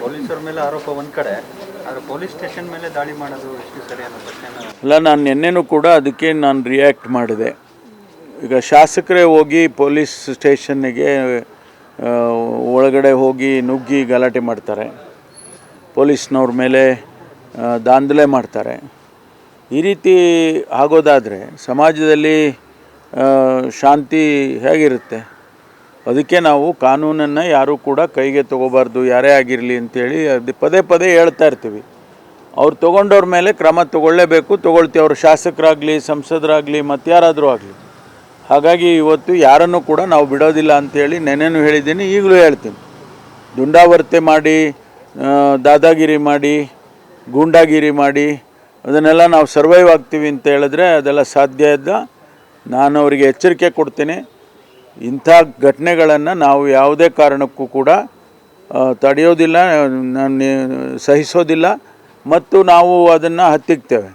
ಪೊಲೀಸರ ಮೇಲೆ ಆರೋಪ ಒಂದು ಕಡೆ, ಆದರೆ ಪೊಲೀಸ್ ಸ್ಟೇಷನ್ ಮೇಲೆ ದಾಳಿ ಮಾಡೋದು ಎಷ್ಟು ಸರಿ ಅಲ್ಲ. ನಾನು ನಿನ್ನೆನೂ ಕೂಡ ಅದಕ್ಕೆ ನಾನು ರಿಯಾಕ್ಟ್ ಮಾಡಿದೆ. ಈಗ ಶಾಸಕರೇ ಹೋಗಿ ಪೊಲೀಸ್ ಸ್ಟೇಷನ್ನಿಗೆ ಒಳಗಡೆ ಹೋಗಿ ನುಗ್ಗಿ ಗಲಾಟೆ ಮಾಡ್ತಾರೆ. ಪೊಲೀಸ್ನವ್ರ ಮೇಲೆ ದಾಂಧಲೆ ಮಾಡ್ತಾರೆ. ಈ ರೀತಿ ಆಗೋದಾದರೆ ಸಮಾಜದಲ್ಲಿ ಶಾಂತಿ ಹೇಗಿರುತ್ತೆ? ಅದಕ್ಕೆ ನಾವು ಕಾನೂನನ್ನು ಯಾರೂ ಕೂಡ ಕೈಗೆ ತಗೋಬಾರ್ದು, ಯಾರೇ ಆಗಿರಲಿ ಅಂತೇಳಿ ಅದು ಪದೇ ಪದೇ ಹೇಳ್ತಾ ಇರ್ತೀವಿ. ಅವ್ರು ತೊಗೊಂಡವ್ರ ಮೇಲೆ ಕ್ರಮ ತಗೊಳ್ಳೇಬೇಕು, ತೊಗೊಳ್ತೀವಿ. ಅವರು ಶಾಸಕರಾಗಲಿ, ಸಂಸದರಾಗಲಿ ಮತ್ತಾರಾದರೂ ಆಗಲಿ. ಹಾಗಾಗಿ ಇವತ್ತು ಯಾರನ್ನು ಕೂಡ ನಾವು ಬಿಡೋದಿಲ್ಲ ಅಂತೇಳಿ ನೆನೆನೂ ಹೇಳಿದ್ದೀನಿ, ಈಗಲೂ ಹೇಳ್ತೀನಿ. ದುಂಡಾವರ್ತೆ ಮಾಡಿ ದಾದಾಗಿರಿ ಮಾಡಿ, ಗೂಂಡಾಗಿರಿ ಮಾಡಿ, ಅದನ್ನೆಲ್ಲ ನಾವು ಸರ್ವೈವ್ ಆಗ್ತೀವಿ ಅಂತ ಹೇಳಿದ್ರೆ ಅದೆಲ್ಲ ಸಾಧ್ಯ ಇದ್ದ ನಾನು ಅವರಿಗೆ ಎಚ್ಚರಿಕೆ ಕೊಡ್ತೀನಿ. ಇಂಥ ಘಟನೆಗಳನ್ನು ನಾವು ಯಾವುದೇ ಕಾರಣಕ್ಕೂ ಕೂಡ ತಡೆಯೋದಿಲ್ಲ ನಾನು ಸಹಿಸೋದಿಲ್ಲ. ಮತ್ತು ನಾವು ಅದನ್ನು ಹತ್ತಿಕ್ತೇವೆ.